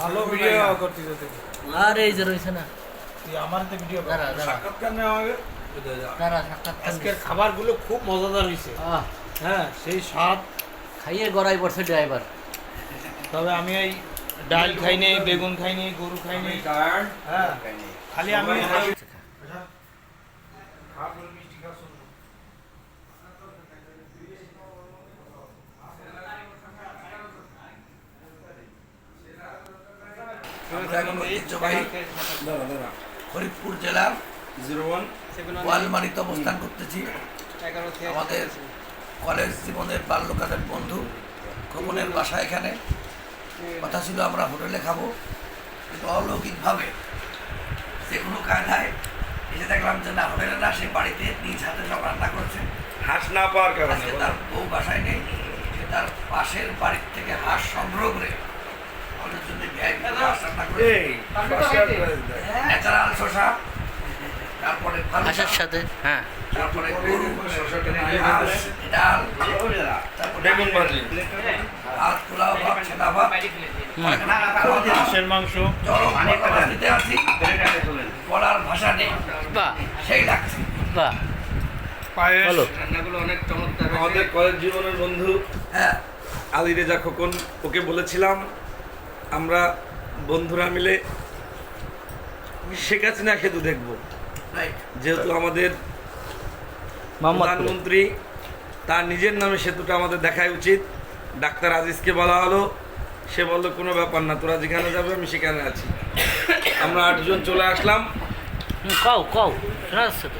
ভালো ভিডিও করতে আর এই যে রয়েছে না। তুই আমার তো ভিডিও দাঁড়া দাঁড়া। সাক্ষাৎকার নেওয়া হবে। দাঁড়া সাক্ষাৎকার আজকের খাবারগুলো খুব মজাদার হয়েছে হ্যাঁ সেই স্বাদ। খাইয়ে গড়াই পড়ছে ড্রাইভার। তবে আমি এই ডাল খাইনি বেগুন খাইনি গরু খাইনি। হ্যাঁ খালি আমি এখন ঐতিহ্যবাহী ফরিদপুর জেলার ওয়ালমারিতে অবস্থান করতেছি। আমাদের কলেজ জীবনের বাল্যকালের বন্ধু খোকনের বাসা এখানে। কথা ছিল আমরা হোটেলে খাব। কিন্তু অলৌকিকভাবে যে কোনো কায়দায় এসে দেখলাম যে না হোটেলে না সে বাড়িতে নিজ হাতে সব রান্না করছে। হাঁস না পাওয়ার কারণে তার বউ বাসায় নেই। সে তার পাশের বাড়ির থেকে হাঁস সংগ্রহ করে আমাদের জন্য করে এই ন্যাচারাল শশা তারপরে সাথে হ্যাঁ। তারপরে গরু শসাটা হাঁস, দিয়ে দিলে ডাল তারপরে বেগুন ভাজি। ভাত পোলাও ভাত ছেলা ভাত। হাঁসের মাংস দিতে আসি বলার ভাষা নেই। বাহ। সেই লাগছে। বাহ। পায়েস বলো আমাদের কলেজ জীবনের বন্ধু হ্যাঁ। আলী রেজা খোকন ওকে বলেছিলাম আমরা বন্ধুরা মিলে শেখ হাসিনা সেতু দেখব। যেহেতু আমাদের প্রধানমন্ত্রী তার নিজের নামে সেতুটা আমাদের দেখাই উচিত। ডাক্তার আজিজকে বলা হলো সে বলল কোনো ব্যাপার না তোরা যেখানে যাবে আমি সেখানে আছি। আমরা আটজন চলে আসলাম। হুম, কও কও শোনা যাচ্ছে তো।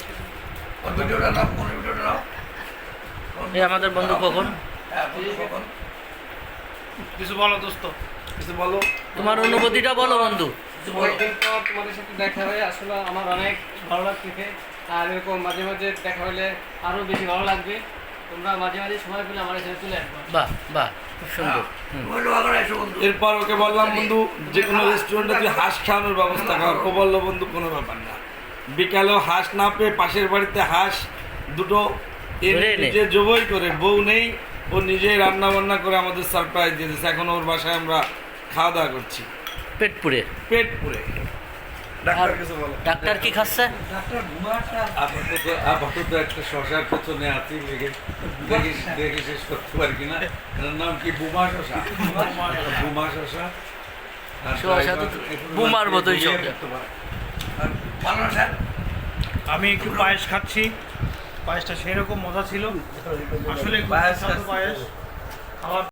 এই আমাদের বন্ধু কখন? হ্যাঁ বন্ধু কখন? কিছু বলো দোস্ত। কিছু বলো? তোমার অনুভূতিটা বলো বন্ধু। কিছু অনেকদিন পর তোমাদের সাথে দেখা হয়ে আসলে আমার অনেক ভালো লাগতেছে। আর এরকম মাঝে মাঝে দেখা হলে আরও বেশি ভালো লাগবে। তোমরা মাঝে মাঝে সময় পেলে আমার এখানে চলে আসবে। বাহ বাহ খুব সুন্দর। হুম। তুমি লোহা করে এসো বন্ধু। এরপর ওকে বললাম বন্ধু যে কোনো রেস্টুরেন্টে তুই হাঁস খাওয়ানোর ব্যবস্থা কর। ও বলল বন্ধু কোনো ব্যাপার না। বিকালেও হাঁস না পেয়ে পাশের বাড়িতে হাঁস দুটো এনে নিজে জবই করে বউ নেই ও নিজেই রান্না বান্না করে আমাদের সারপ্রাইজ দিয়ে দিচ্ছে এখন ওর বাসায় আমরা খাওয়া দাওয়া করছি। পেট পুড়ে পেট পুরে ডাক্তার কিছু বলো। ডাক্তার কি খাচ্ছে? আপাতত আপাতত একটা শশার পেছনে আছি দেখে দেখে দেখে শেষ করতে পারি কিনা। এটার নাম কি? বুমা শশা? বুমা শশা। শশা। তো বুমার মতোই শশা। ভালো না আমি একটু পায়েস খাচ্ছি। পায়েসটা সেরকম মজা ছিল। আসলে পায়েস পায়েস। খাওয়ার